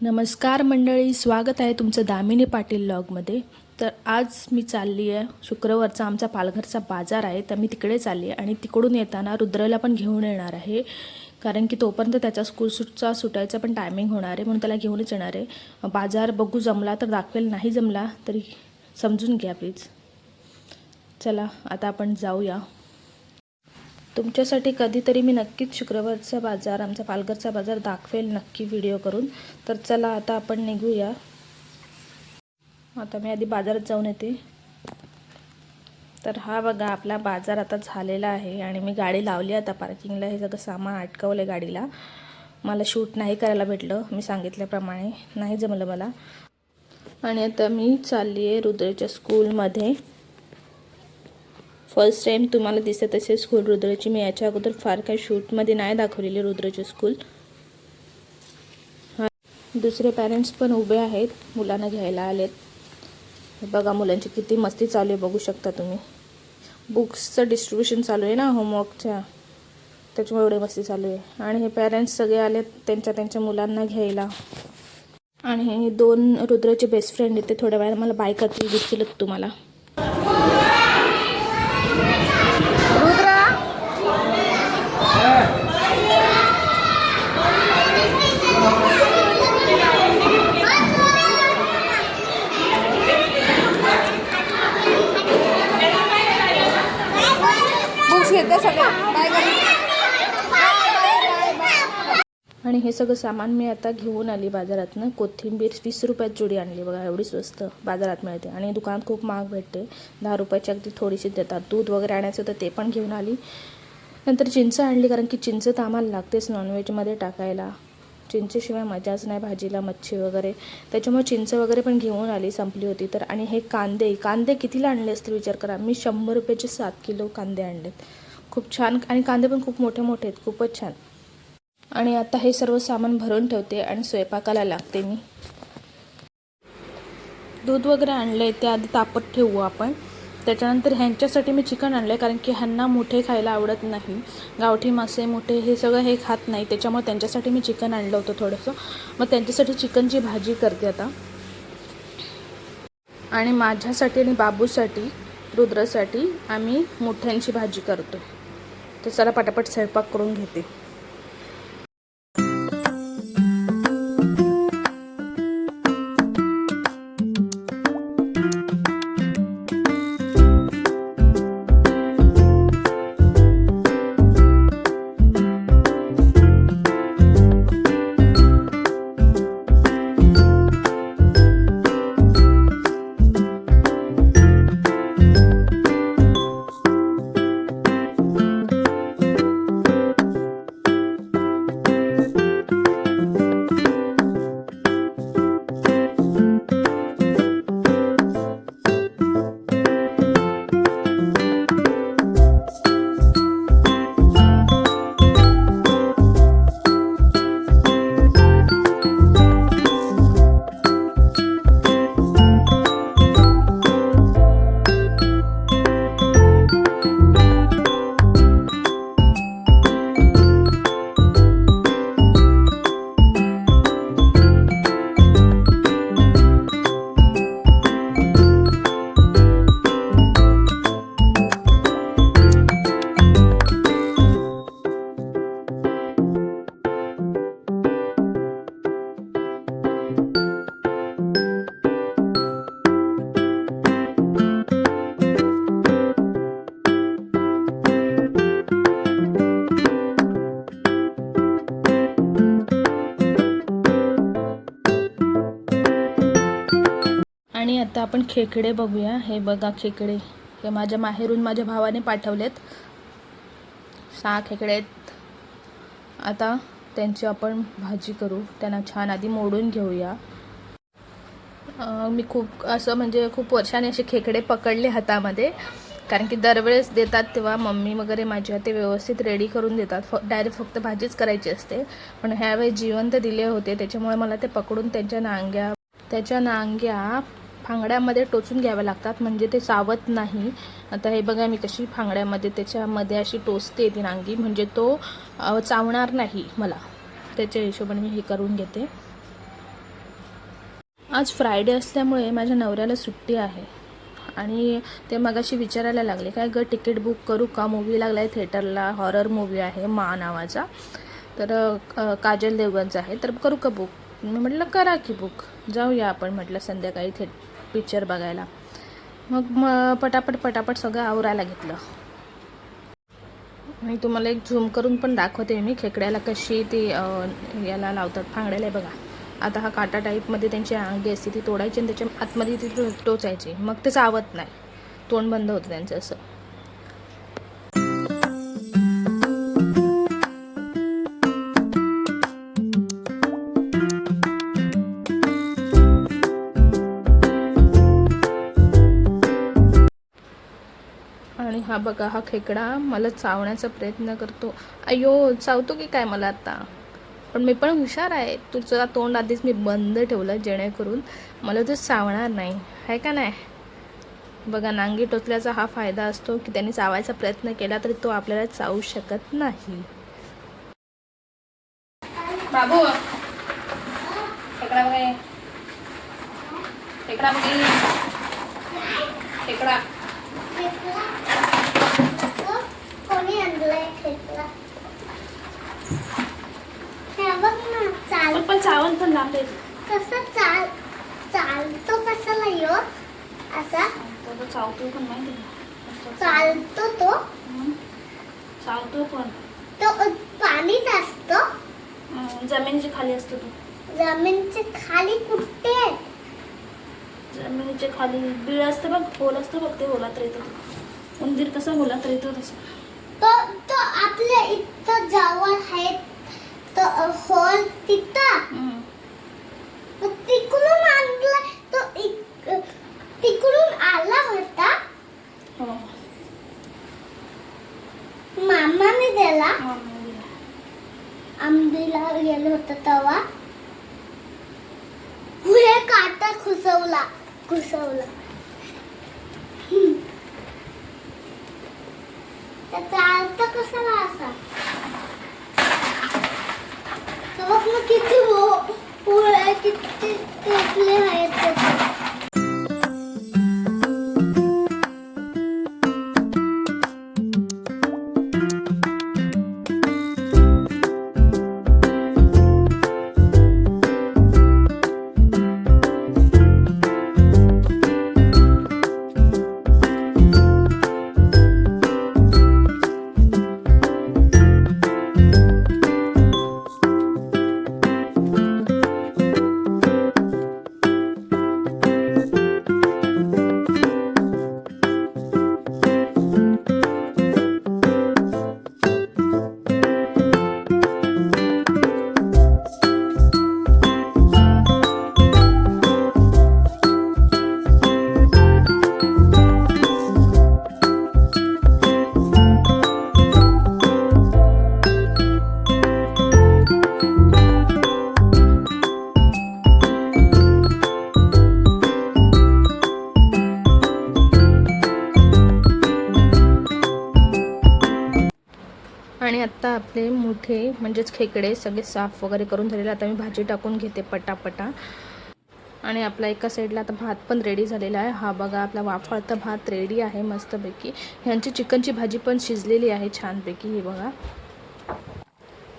नमस्कार मंडळी स्वागत आहे तुमचं दामिनी पाटील लॉगमध्ये तर आज मी चालली आहे शुक्रवारचा आमचा पालघरचा बाजार आहे तर मी तिकडे चालली आहे आणि तिकडून येताना रुद्रला पण घेऊन येणार आहे. कारण की तोपर्यंत त्याचा स्कूल सुटचा सुटायचा पण टायमिंग होणार आहे म्हणून त्याला घेऊनच येणार आहे. बाजार बघू जमला तर दाखवेल नाही जमला तरी समजून घ्या प्लीज चला आता आपण जाऊया. तुमच्यासाठी कधीतरी मी नक्कीच शुक्रवारचा बाजार आमचा पालघरचा बाजार दाखवेल नक्की व्हिडिओ करून. तर चला आता आपण निघूया. आता मी आधी बाजारात जाऊन येते. तर हा बघा आपला बाजार आता झालेला आहे आणि मी गाडी लावली आता पार्किंगला. हे सगळं सामान अटकवलं आहे गाडीला. मला शूट नाही करायला भेटलं मी सांगितल्याप्रमाणे. नाही जमलं मला. आणि आता मी चालली आहे रुद्रच्या स्कूलमध्ये फर्स्ट टाईम तुम्हाला दिसत असे स्कूल रुद्रची. मी याच्या अगोदर फार काही शूटमध्ये नाही दाखवलेली रुद्रचे स्कूल. हा दुसरे पॅरेंट्स पण उभे आहेत मुलांना घ्यायला आलेत. बघा मुलांची किती मस्ती चालू आहे बघू शकता तुम्ही. बुक्सचं डिस्ट्रीब्युशन चालू आहे ना होमवर्कच्या त्याच्यामुळे एवढे मस्ती चालू आहे. आणि हे पॅरेंट्स सगळे आलेत त्यांच्या त्यांच्या मुलांना घ्यायला. आणि हे दोन रुद्रचे बेस्ट फ्रेंड आहेत ते थोड्या वेळा मला बाय करतील दिसतीलच तुम्हाला बुक्स घेते सगळे बाय आणि हे सगळं सामान मी आता घेऊन आली बाजारातनं. कोथिंबीर वीस रुपयात जोडी आणली बघा एवढी स्वस्त बाजारात मिळते. आणि दुकानात खूप महाग भेटते. दहा रुपयाची अगदी थोडीशी देतात. दूध वगैरे आणायचं होतं ते पण घेऊन आली. नंतर चिंच आणली कारण की चिंच तर आम्हाला लागतेच नॉनव्हेजमध्ये टाकायला. चिंचेशिवाय मजाच नाही भाजीला मच्छी वगैरे. त्याच्यामुळे चिंच वगैरे पण घेऊन आली संपली होती. तर आणि हे कांदे कांदे कितीला आणले असतील विचार करा. मी शंभर रुपयाचे सात किलो कांदे आणलेत. खूप छान. आणि कांदे पण खूप मोठे मोठे आहेत. खूपच छान. आणि आता हे सर्व सामान भरून ठेवते आणि स्वयंपाकाला लागते मी. दूध वगैरे आणलं आहे ते आधी तापत ठेवू आपण. त्याच्यानंतर ह्यांच्यासाठी मी चिकन आणलं आहे कारण की ह्यांना मोठे खायला आवडत नाही. गावठी मासे मोठे हे सगळं हे खात नाही त्याच्यामुळे त्यांच्यासाठी मी चिकन आणलं होतं थोडंसं. मग त्यांच्यासाठी चिकनची भाजी करते आता. आणि माझ्यासाठी आणि बाबूसाठी रुद्रसाठी आम्ही मोठ्यांची भाजी करतो तर चला पटापट स्वयंपाक करून घेते. आपण खेकडे बघूया. हे बघा खेकडे. हे माझ्या माहेरून माझ्या भावाने पाठवलेत. सहा खेकडे आहेत. आता त्यांची आपण भाजी करू. त्यांना छान आधी मोडून घेऊया. मी खूप असं म्हणजे खूप वर्षाने असे खेकडे पकडले हातामध्ये. कारण की दरवेळेस देतात तेव्हा मम्मी वगैरे माझ्या ते व्यवस्थित रेडी करून देतात. फ डायरेक्ट फक्त भाजीच करायची असते. पण ह्यावेळेस जिवंत दिले होते. त्याच्यामुळे मला ते पकडून त्यांच्या नांग्या त्याच्या नांग्या फांगड्यामध्ये टोचून घ्याव्या लागतात म्हणजे ते चावत नाही. आता हे बघा मी कशी फांगड्यामध्ये त्याच्यामध्ये अशी टोचते ती नांगी म्हणजे तो चावणार नाही मला. त्याच्या हिशोबाने मी हे करून घेते. आज फ्रायडे असल्यामुळे माझ्या नवऱ्याला सुट्टी आहे. आणि ते मगाशी विचारायला लागले काय ग तिकीट बुक करू का? मूवी लागला आहे थिएटरला हॉरर मूवी आहे मा नावाचा. तर काजल देवगनचा आहे तर करू का बुक? मी म्हटलं करा की बुक. जाऊया आपण म्हटलं संध्याकाळी थे पिक्चर बघायला. मग म पटापट पटापट सगळं आवरायला घेतलं. आणि तुम्हाला एक झूम करून पण दाखवते मी खेकड्याला कशी ती याला लावतात फांगड्याला बघा. आता हा काटा टाईपमध्ये त्यांची अंगी असते ती तोडायची आणि त्याच्या आतमध्ये ती टोचायची. मग ते चावत नाही. तोंड बंद होतं त्यांचं असं. हा बघा हा खेकडा मला चावण्याचा प्रयत्न करतो. अयो चावतो की काय मला आता? पण मी पण हुशार आहे. तुझं तोंड आधीच मी बंद ठेवलं जेणेकरून मला तो चावणार नाही. आहे का नाही? बघा नांगी टोचल्याचा हा फायदा असतो की त्याने चावायचा प्रयत्न केला तरी तो आपल्याला चावू शकत नाही. बाबू! खेकडा खेकडा. कोणी आणलंय खेकडा? हे बघ ना चाल पण चावण पण लांब कसं चाल चालतो कशाला यो? असा? चावतो पण माहिती चालतो? तो. चावतो पण. तो पाणीत असतो. जमिनीच्या खाली असतो तो. जमीनच्या खाली कुठे? जमिनीच्या खाली बीळ असतं बघ होल असतं बघ ते होलात येतो तो. उंदीर कसा होलात येतो तसं. तो तो आपल्या इथं जवळ आहे तो होल तिथं. तिकडून आणला तो तिकडून आला होता. हो. मामाने दिला. आंबीला गेलो होतो तेव्हा. हे काटा खुसवला खुसवला. खेकडे सगळे साफ वगैरे करून झालेले. आता मी भाजी टाकून घेते पटापटा. आणि आपला एका साईडला आता भात पण रेडी झालेला आहे. हा बघा आपला वाफाळता भात रेडी आहे मस्तपैकी. ह्यांची चिकनची भाजी पण शिजलेली आहे छानपैकी ही बघा.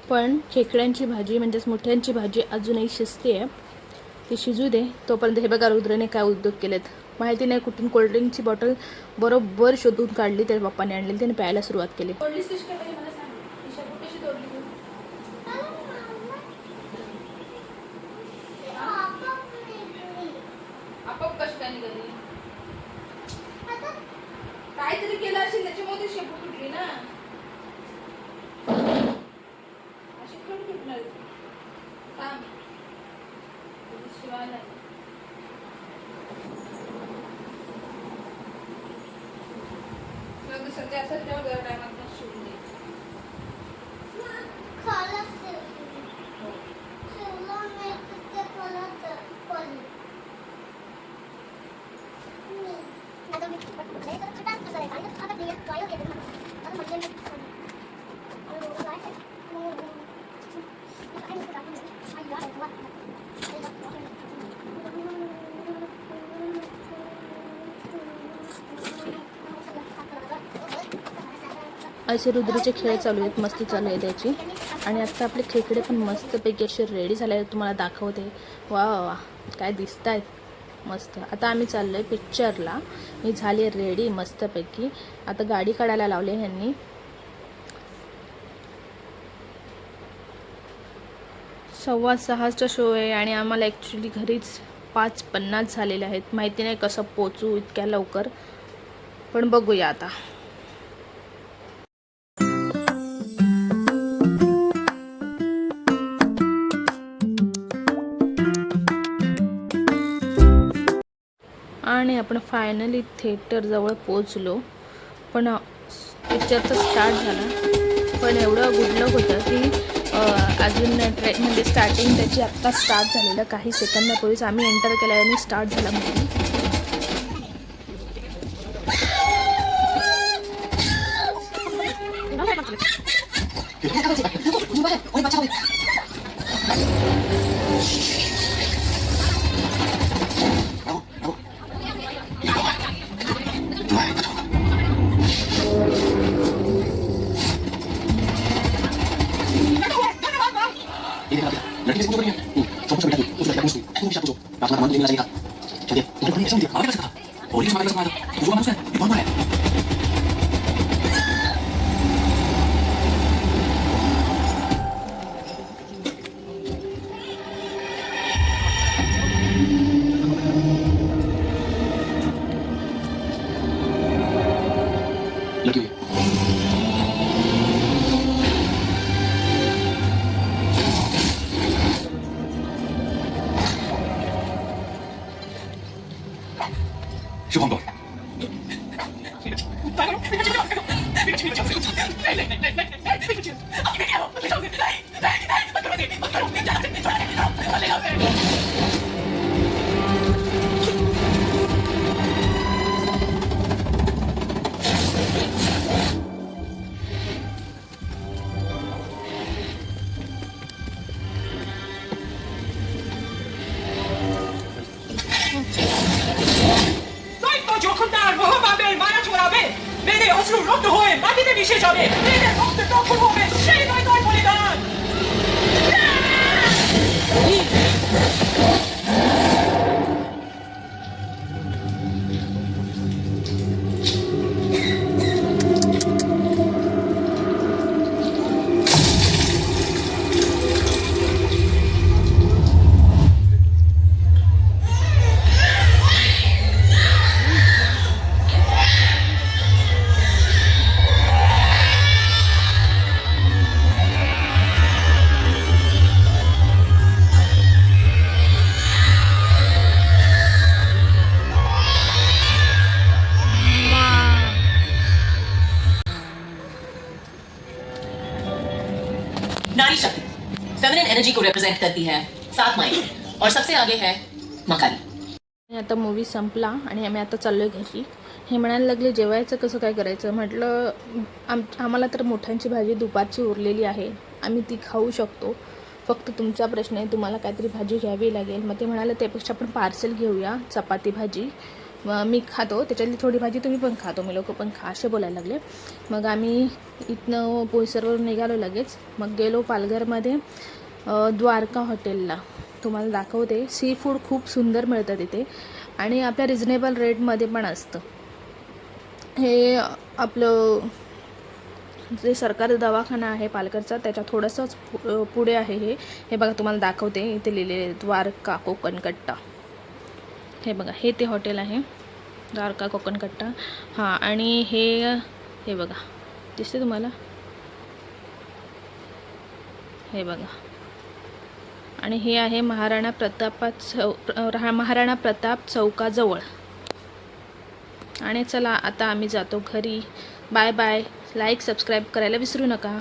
पण खेकड्यांची भाजी म्हणजेच मोठ्यांची भाजी अजूनही शिजते आहे ती शिजू दे. तोपर्यंत हे बघा रुद्रने काय उद्योग केलेत. माहिती नाही कुठून कोल्ड्रिंकची बॉटल बरोबर शोधून काढली त्याच्या पप्पाने आणलेली त्याने प्यायला सुरुवात केली. आपोआप काय निघाली काहीतरी केलं असेल त्याच्यामध्ये शेपू तुटली ना अशी थोडी तुटणार. थांब. शिवाय नाही. ते असं तेव्हा जरा टायमात शिवून दे खाला शिवला. शिवला नाही तर ते खाला तर पडलं. हम्म. आता मी हे तर खटाक कसं आहे? काढलं, आता क्लिअर, वायू गेलं ना. आता म्हटलं मी- आणि रोडला जायचं. मग- मी काय नको टाकून देऊ. आई, या, वा. हे बघ, वाटलं. असे रुद्रीचे खेळ चालू आहेत मस्ती चालू आहे त्याची. आणि आत्ता आपले खेकडे पण मस्तपैकी असे रेडी झाले आहेत तुम्हाला दाखवते. वा वा वा काय दिसत आहेत मस्त. आता आम्ही चाललो आहे पिक्चरला मी झाली आहे रेडी मस्तपैकी. आता गाडी काढायला लावली आहे ह्यांनी. सव्वा सहाचा शो आहे आणि आम्हाला ॲक्च्युली घरीच पाच पन्नास झालेले आहेत. माहिती नाही कसं पोचू इतक्या लवकर. पण बघूया आता. आणि आपण फायनली थिएटरजवळ पोचलो पण पिक्चर तर स्टार्ट झाला. पण एवढं गुडलक होतं की अजून ट्रे म्हणजे स्टार्टिंग त्याची आत्ता स्टार्ट झालेलं काही सेकंदापूर्वीच आम्ही एंटर केल्या आणि स्टार्ट झाला मूवी ये देखा क्या लड़की से पूछो बढ़िया छोटा सा बेटा तू उसको लड़का पूछ तू भी पूछो बात ना मान लेने लगा चल दे तुमने बड़ी ऐसा दिया आगे कैसे था और ये समाज का समाज तो जो मानुस है ये बहुत बड़ा है 谢小兵，你令同志，招呼后面。एनर्जी को रिप्रेजेंट करती है। सात माई। और सबसे आगे है मकारी। आता मूवी संपला आणि आम्ही आता चाललो आहे घरी. हे म्हणायला लागले जेवायचं कसं काय करायचं? म्हटलं आम आम्हाला तर मोठ्यांची भाजी दुपारची उरलेली आहे. आम्ही ती खाऊ शकतो. फक्त तुमचा प्रश्न आहे तुम्हाला काहीतरी भाजी घ्यावी लागेल. मग ते म्हणाले त्यापेक्षा आपण पार्सल घेऊया चपाती भाजी. मग मी खातो त्याच्यातली थोडी भाजी तुम्ही पण खातो मी लोक पण खा असे बोलायला लागले. मग आम्ही इथनं पोयसरवरून निघालो लगेच. मग गेलो पालघरमध्ये. द्वारका हॉटेलला. तुम्हाला दाखवते. सी फूड खूप सुंदर मिळतं तिथे. आणि आपल्या रिझनेबल रेटमध्ये पण असतं. हे आपलं जे सरकारी दवाखाना आहे पालघरचा त्याच्या थोडंसंच पु- पुढे आहे हे. हे बघा तुम्हाला दाखवते. इथे लिहिलेले द्वारका कोकणकट्टा हे बघा हे ते हॉटेल आहे. द्वारका कोकणकट्टा हां आणि हे हे बघा. दिसते तुम्हाला? हे बघा. आणि हे आहे महाराणा प्रतापात चौ महाराणा प्रताप चौकाजवळ. आणि चला आता आम्ही जातो घरी. बाय बाय लाईक सबस्क्राईब करायला विसरू नका.